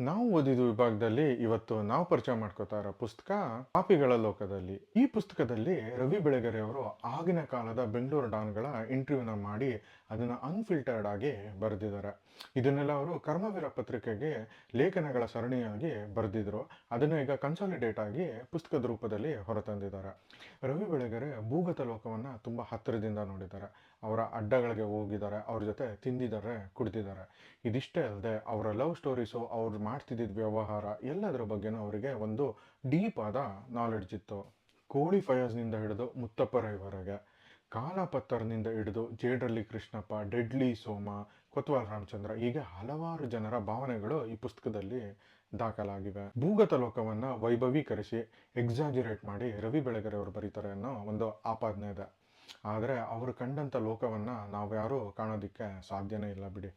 ನಾವು ಓದಿದ ವಿಭಾಗದಲ್ಲಿ ಇವತ್ತು ನಾವು ಪರಿಚಯ ಮಾಡ್ಕೋತಾ ಇರೋ ಪುಸ್ತಕ ಪಾಪಿಗಳ ಲೋಕದಲ್ಲಿ. ಈ ಪುಸ್ತಕದಲ್ಲಿ ರವಿ ಬೆಳಗೆರೆ ಅವರು ಆಗಿನ ಕಾಲದ ಬೆಂಗಳೂರು ಡಾನ್ಗಳ ಇಂಟರ್ವ್ಯೂನ ಮಾಡಿ ಅದನ್ನ ಅನ್ಫಿಲ್ಟರ್ಡ್ ಆಗಿ ಬರೆದಿದ್ದಾರೆ. ಇದನ್ನೆಲ್ಲ ಅವರು ಕರ್ಮವೀರ ಪತ್ರಿಕೆಗೆ ಲೇಖನಗಳ ಸರಣಿಯಾಗಿ ಬರೆದಿದ್ರು. ಅದನ್ನ ಈಗ ಕನ್ಸಾಲಿಡೇಟ್ ಆಗಿ ಪುಸ್ತಕದ ರೂಪದಲ್ಲಿ ಹೊರತಂದಿದ್ದಾರೆ. ರವಿ ಬೆಳಗೆರೆ ಭೂಗತ ಲೋಕವನ್ನ ತುಂಬಾ ಹತ್ತಿರದಿಂದ ನೋಡಿದ್ದಾರೆ. ಅವರ ಅಡ್ಡಗಳಿಗೆ ಹೋಗಿದ್ದಾರೆ. ಅವ್ರ ಜೊತೆ ತಿಂದಿದ್ದಾರೆ, ಕುಡಿದಿದ್ದಾರೆ. ಇದಿಷ್ಟೇ ಅಲ್ಲದೆ ಅವರ ಲವ್ ಸ್ಟೋರೀಸು ಅವ್ರು ಮಾಡ್ತಿದ್ದಿದ್ದ ವ್ಯವಹಾರ ಎಲ್ಲದರ ಬಗ್ಗೆನೂ ಅವರಿಗೆ ಒಂದು ಡೀಪ್ ಆದ ನಾಲೆಡ್ಜ್ ಇತ್ತು. ಕೋಳಿ ಫಯಾಜ್ನಿಂದ ಹಿಡಿದು ಮುತ್ತಪ್ಪ ರೈವರೆಗೆ ಕಾಲಾಪತ್ತರ್ನಿಂದ ಹಿಡಿದು ಜೇಡ್ರಲ್ಲಿ ಕೃಷ್ಣಪ್ಪ, ಡೆಡ್ಲಿ ಸೋಮ, ಕೊತ್ವಾಲ್ ರಾಮಚಂದ್ರ ಹೀಗೆ ಹಲವಾರು ಜನರ ಭಾವನೆಗಳು ಈ ಪುಸ್ತಕದಲ್ಲಿ ದಾಖಲಾಗಿವೆ. ಭೂಗತ ಲೋಕವನ್ನ ವೈಭವೀಕರಿಸಿ ಎಕ್ಸಾಜಿರೇಟ್ ಮಾಡಿ ರವಿ ಬೆಳಗೆರೆ ಅವರು ಬರೀತಾರೆ ಅನ್ನೋ ಒಂದು ಆಪಾದನೆ ಇದೆ. ಆದರೆ ಅವರು ಕಂಡಂಥ ಲೋಕವನ್ನ ನಾವ್ಯಾರೂ ಕಾಣೋದಿಕ್ಕೆ ಸಾಧ್ಯನೇ ಇಲ್ಲ ಬಿಡಿ.